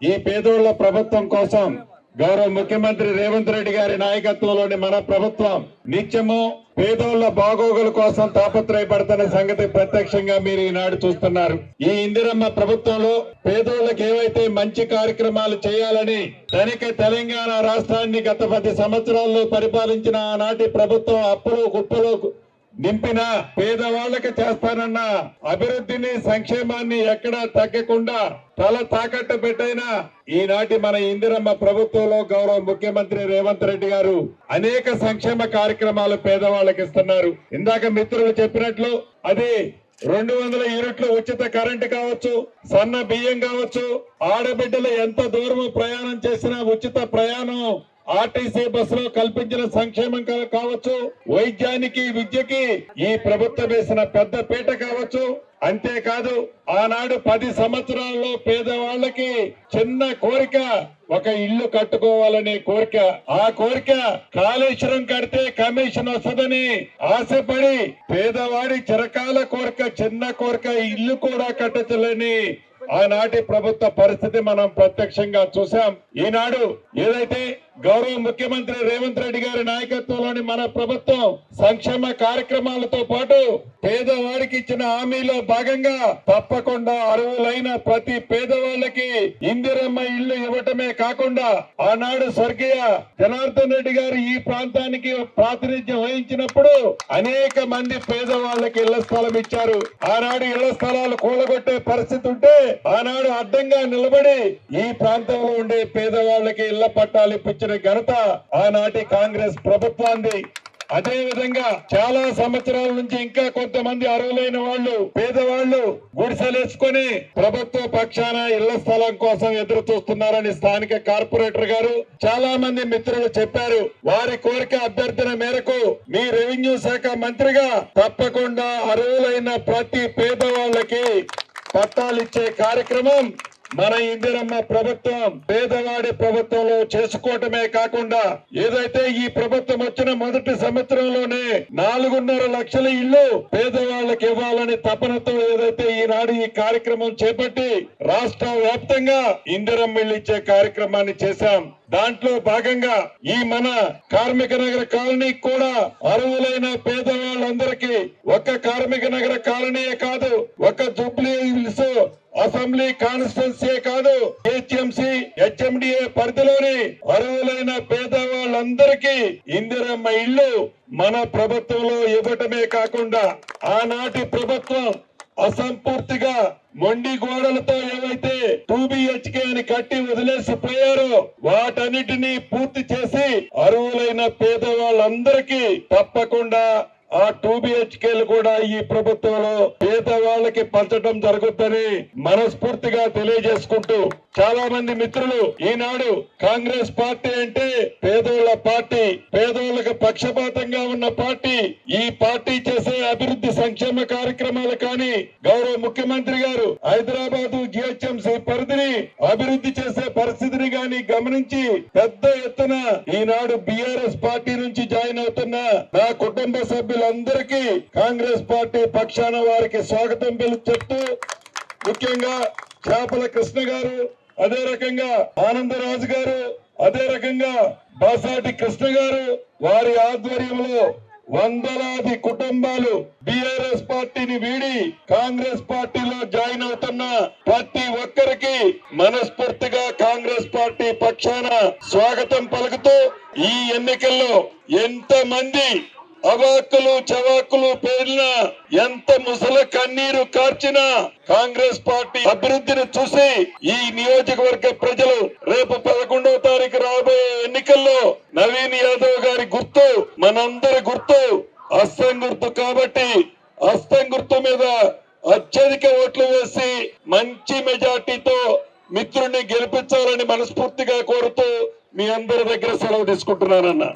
ఈ పేదోళ్ళ ప్రభుత్వం కోసం గౌరవ ముఖ్యమంత్రి రేవంత్ రెడ్డి గారి నాయకత్వంలోని మన ప్రభుత్వం నిత్యము పేదోళ్ళ బాగోగుల కోసం తాపత్రయపడుతున్న సంగతి ప్రత్యక్షంగా మీరు ఈనాడు చూస్తున్నారు. ఈ ఇందిరమ్మ ప్రభుత్వంలో పేదోళ్ళకు ఏవైతే మంచి కార్యక్రమాలు చేయాలని ధనిక తెలంగాణ రాష్ట్రాన్ని గత పది సంవత్సరాల్లో పరిపాలించిన ఆనాటి ప్రభుత్వం అప్పులు గుప్పలు నింపిన పేదవాళ్ళకి చేస్తానన్న అభివృద్ధిని సంక్షేమాన్ని ఎక్కడా తగ్గకుండా తల తాకట్టు పెట్టైనా ఈనాటి మన ఇందిరమ్మ ప్రభుత్వంలో గౌరవ ముఖ్యమంత్రి రేవంత్ రెడ్డి గారు అనేక సంక్షేమ కార్యక్రమాలు పేదవాళ్ళకి ఇస్తున్నారు. ఇందాక మిత్రులు చెప్పినట్లు అది రెండు వందల యూనిట్లు ఉచిత కరెంట్ కావచ్చు సన్న బియ్యం కావచ్చు ఆడబిడ్డలు ఎంత దూరం ప్రయాణం చేసినా ఉచిత ప్రయాణం ఆర్టీసీ బస్సులో కల్పించిన సంక్షేమం కావచ్చు వైద్యానికి విద్యకి ఈ ప్రభుత్వం వేసిన పెద్ద పీట కావచ్చు. అంతేకాదు ఆనాడు పది సంవత్సరాల్లో పేదవాళ్ళకి చిన్న కోరిక ఒక ఇల్లు కట్టుకోవాలనే కోరిక. ఆ కోరిక కాళేశ్వరం కడితే కమిషన్ వస్తుందని ఆశపడి పేదవాడి చిరకాల కోరిక చిన్న కోరిక ఇల్లు కూడా కట్టచలని ఆనాటి ప్రభుత్వ పరిస్థితి మనం ప్రత్యక్షంగా చూసాం ఈనాడు ఏదైతే గౌరవ ముఖ్యమంత్రి రేవంత్ రెడ్డి గారి నాయకత్వంలోని మన ప్రభుత్వం సంక్షేమ కార్యక్రమాలతో పాటు పేదవాడికి ఇచ్చిన హామీలో భాగంగా తప్పకుండా అర్హులైన ప్రతి పేదవాళ్ళకి ఇందిరమ్మ ఇల్లు ఇవ్వటమే కాకుండా ఆనాడు స్వర్గీయ జనార్దన్ రెడ్డి గారు ఈ ప్రాంతానికి ప్రాతినిధ్యం వహించినప్పుడు అనేక మంది పేదవాళ్ళకి ఇళ్ళ స్థలం ఇచ్చారు. ఆనాడు ఇళ్ళ స్థలాలు కూలగొట్టే పరిస్థితి ఉంటే ఆనాడు అడ్డంగా నిలబడి ఈ ప్రాంతంలో ఉండే పేదవాళ్ళకి ఇళ్ళ పట్టాలు ఇప్పించిన ఘనత ఆనాటి కాంగ్రెస్ ప్రభుత్వాన్ని అదే విధంగా చాలా సంవత్సరాల నుంచి ఇంకా కొంతమంది అర్హులైన వాళ్ళు పేదవాళ్ళు గుడిసెలేసుకొని ప్రభుత్వ పక్షాన ఇళ్ళ స్థలం కోసం ఎదురు చూస్తున్నారని స్థానిక కార్పొరేటర్ గారు చాలా మంది మిత్రులు చెప్పారు. వారి కోరిక అభ్యర్థన మేరకు మీ రెవెన్యూ శాఖ మంత్రిగా తప్పకుండా అర్హులైన ప్రతి పేదవాళ్ళు పట్టాలిచ్చే కార్యక్రమం మన ఇందిరమ్మ ప్రభుత్వం పేదవాడి ప్రభుత్వంలో చేసుకోవటమే కాకుండా ఏదైతే ఈ ప్రభుత్వం వచ్చిన మొదటి సంవత్సరంలోనే నాలుగున్నర లక్షల ఇల్లు పేదవాళ్ళకి ఇవ్వాలని తపనతో ఏదైతే ఈనాడు ఈ కార్యక్రమం చేపట్టి రాష్ట్ర వ్యాప్తంగా ఇందిరమ్మ ఇల్లు ఇచ్చే కార్యక్రమాన్ని చేశాం. దాంట్లో భాగంగా ఈ మన కార్మిక నగర కాలనీ కూడా అర్హులైన పేదవాళ్ళందరికీ ఒక్క కార్మిక నగర కాలనీయే కాదు ఒక జూబ్లీ హిల్స్ అసెంబ్లీ కాన్స్టిట్యున్సీ కాదు హెచ్ఎంసి హెచ్ఎండిఏ పరిధిలోని అర్హులైన పేదవాళ్ళందరికీ ఇందిరమ్మ ఇల్లు మన ప్రభుత్వంలో ఇవ్వటమే కాకుండా ఆనాటి ప్రభుత్వం అసంపూర్తిగా మొండి గోడలతో ఏవైతే టూ బిహెచ్కే అని కట్టి వదిలేసిపోయారో వాటన్నిటినీ పూర్తి చేసి అర్హులైన పేదవాళ్ళందరికీ తప్పకుండా ఆ టూ బిహెచ్కేలు కూడా ఈ ప్రభుత్వంలో పేదవాళ్ళకి పంచడం జరుగుతుందని మనస్ఫూర్తిగా తెలియజేసుకుంటూ చాలా మంది మిత్రులు ఈనాడు కాంగ్రెస్ పార్టీ అంటే పేదోళ్ళ పార్టీ పేదోళ్ళకు పక్షపాతంగా ఉన్న పార్టీ. ఈ పార్టీ చేసే అభివృద్ధి సంక్షేమ కార్యక్రమాలు కానీ గౌరవ ముఖ్యమంత్రి గారు హైదరాబాద్ జిహెచ్ఎంసీ పరిధిని అభివృద్ధి చేసే పరిస్థితిని గాని గమనించి పెద్ద ఎత్తున ఈనాడు బిఆర్ఎస్ పార్టీ నుంచి జాయిన్ అవుతున్న నా కుటుంబ సభ్యులందరికీ కాంగ్రెస్ పార్టీ పక్షాన వారికి స్వాగతం పిలు చెప్తూ ముఖ్యంగా చేపల కృష్ణ గారు అదే రకంగా ఆనందరాజు గారు అదే రకంగా బాసాటి కృష్ణ గారు వారి ఆధ్వర్యంలో వందలాది కుటుంబాలు బిఆర్ఎస్ పార్టీని వీడి కాంగ్రెస్ పార్టీలో జాయిన్ అవుతున్న ప్రతి ఒక్కరికి మనస్ఫూర్తిగా కాంగ్రెస్ పార్టీ పక్షాన స్వాగతం పలుకుతూ ఈ ఎన్నికల్లో ఎంత మంది అవాక్కులు చవాకులు పేరిన ఎంత ముసల కన్నీరు కార్చినా కాంగ్రెస్ పార్టీ అభివృద్ధిని చూసి ఈ నియోజకవర్గ ప్రజలు రేపు పదకొండవ తారీఖు రాబోయే ఎన్నికల్లో నవీన్ యాదవ్ గారి గుర్తు మనందరి గుర్తు అస్సం గుర్తు కాబట్టి అస్తం గుర్తు మీద అత్యధిక ఓట్లు వేసి మంచి మెజార్టీతో మిత్రుడిని గెలిపించాలని మనస్ఫూర్తిగా కోరుతూ మీ అందరి దగ్గర సెలవు తీసుకుంటున్నానన్నా.